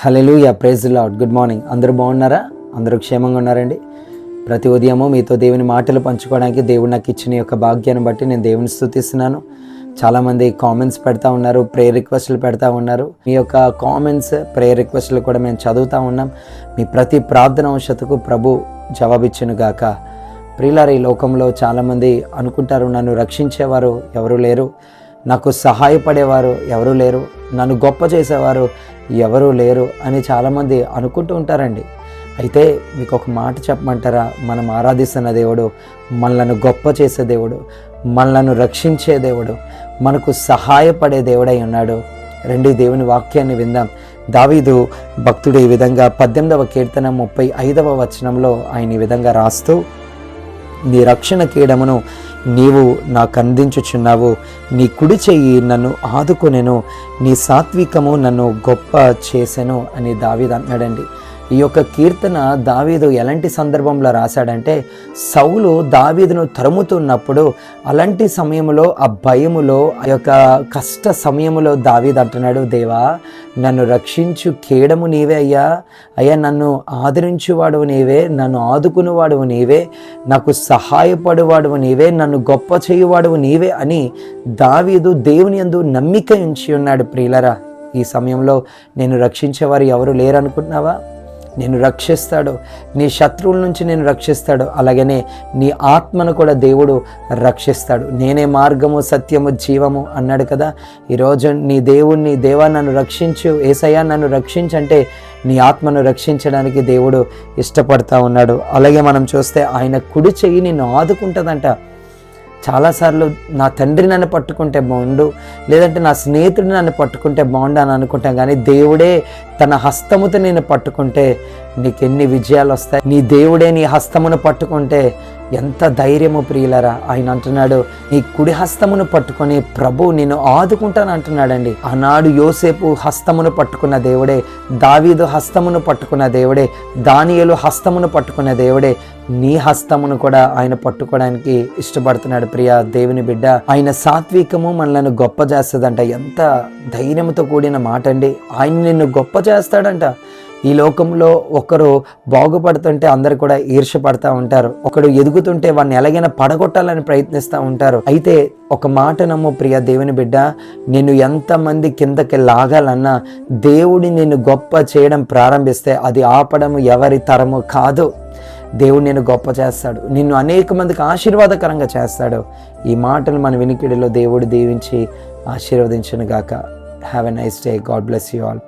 Hallelujah praise lord good morning. అందరూ బాగున్నారా? అందరూ క్షేమంగా ఉన్నారండి? ప్రతి ఉదయము మీతో దేవుని మాటలు పంచుకోవడానికి దేవుడు నాకు ఇచ్చిన యొక్క భాగ్యాన్ని బట్టి నేను దేవుని స్థుతిస్తున్నాను చాలామంది కామెంట్స్ పెడతా ఉన్నారు ప్రేయర్ రిక్వెస్ట్లు పెడతా ఉన్నారు. మీ యొక్క కామెంట్స్ ప్రేయర్ రిక్వెస్ట్లు కూడా మేము చదువుతూ ఉన్నాం. మీ ప్రతి ప్రార్థన అంశతకు ప్రభు జవాబిచ్చును గాక. ప్రియులారు ఈ లోకంలో చాలామంది అనుకుంటారు నన్ను రక్షించేవారు ఎవరు లేరు. నాకు సహాయపడేవారు ఎవరూ లేరు నన్ను గొప్ప చేసేవారు ఎవరూ లేరు అని చాలామంది అనుకుంటూ ఉంటారండి. అయితే మీకు ఒక మాట చెప్పమంటారా? మనం ఆరాధిస్తున్న దేవుడు మనలను గొప్ప చేసే దేవుడు మనలను రక్షించే దేవుడు మనకు సహాయపడే దేవుడై ఉన్నాడు. రెండు దేవుని వాక్యాన్ని విందాం. దావీదు భక్తుడు ఈ విధంగా పద్దెనిమిదవ కీర్తన ముప్పై ఐదవ వచనంలో ఆయన ఈ విధంగా రాస్తూ నీ రక్షణ కీడమును నీవు నాకు అందించుచున్నావు. నీ కుడి చెయ్యి నన్ను ఆదుకునేను. నీ సాత్వికము నన్ను గొప్ప చేసెను అని దావీదు అన్నాడండి ఈ యొక్క కీర్తన దావీదు ఎలాంటి సందర్భంలో రాశాడంటే సౌలు దావీదును తరుముతున్నప్పుడు అలాంటి సమయంలో ఆ భయములో ఆ యొక్క కష్ట సమయంలో దావీదు అంటున్నాడు దేవా నన్ను రక్షించు కేడము నీవే అయ్యా. అయ్యా నన్ను ఆదరించువాడు నీవే నన్ను ఆదుకునేవాడు నీవే నాకు సహాయపడువాడు నీవే నన్ను గొప్ప చేయువాడు నీవే అని దావీదు దేవుని యందు నమ్మిక ఉంచి ఉన్నాడు. ప్రియులరా ఈ సమయంలో నేను రక్షించేవారు ఎవరు లేరనుకుంటున్నావా? నేను రక్షిస్తాడు. నీ శత్రువుల నుంచి నేను రక్షిస్తాడు. అలాగనే నీ ఆత్మను కూడా దేవుడు రక్షిస్తాడు. నేనే మార్గము సత్యము జీవము అన్నాడు కదా. ఈరోజు నీ దేవుణ్ణి దేవా నన్ను రక్షించు ఏసయ్యా నన్ను రక్షించంటే నీ ఆత్మను రక్షించడానికి దేవుడు ఇష్టపడతా ఉన్నాడు. అలాగే మనం చూస్తే ఆయన కుడి చెయ్యి నిన్ను ఆదుకుంటుందంట. చాలాసార్లు నా తండ్రి నన్ను పట్టుకుంటే బాగుండు లేదంటే నా స్నేహితుడు నన్ను పట్టుకుంటే బాగుండు అని అనుకుంటాం కానీ దేవుడే తన హస్తముతో నేను పట్టుకుంటే నీకు ఎన్ని విజయాలు వస్తాయి. నీ దేవుడే నీ హస్తమును పట్టుకుంటే ఎంత ధైర్యము ప్రియులరా. ఆయన అంటున్నాడు నీ కుడి హస్తమును పట్టుకొని ప్రభు నేను ఆదుకుంటాను అంటున్నాడండి. ఆనాడు యోసేపు హస్తమును పట్టుకున్న దేవుడే దావీదు హస్తమును పట్టుకున్న దేవుడే దానియలు హస్తమును పట్టుకున్న దేవుడే నీ హస్తమును కూడా ఆయన పట్టుకోవడానికి ఇష్టపడుతున్నాడు ప్రియ దేవుని బిడ్డ. ఆయన సాత్వికము మనల్ని గొప్ప చేస్తుందంట. ఎంత ధైర్యంతో కూడిన మాట అండి ఆయన నిన్ను గొప్ప చేస్తాడంట. ఈ లోకంలో ఒకరు బాగుపడుతుంటే అందరు కూడా ఈర్షపడతా ఉంటారు. ఒకడు ఎదుగుతుంటే వాడిని ఎలాగైనా పడగొట్టాలని ప్రయత్నిస్తూ ఉంటారు. అయితే ఒక మాట నమ్ము ప్రియ దేవుని బిడ్డ. నేను ఎంతమంది కిందకి లాగాలన్నా దేవుడి నిన్ను గొప్ప చేయడం ప్రారంభిస్తే అది ఆపడం ఎవరి తరము కాదు. దేవుడు నేను గొప్ప చేస్తాడు. నిన్ను అనేక మందికి ఆశీర్వాదకరంగా చేస్తాడు. ఈ మాటలు మన వినికిడిలో దేవుడు దీవించి ఆశీర్వదించను గాక have a nice day God bless you all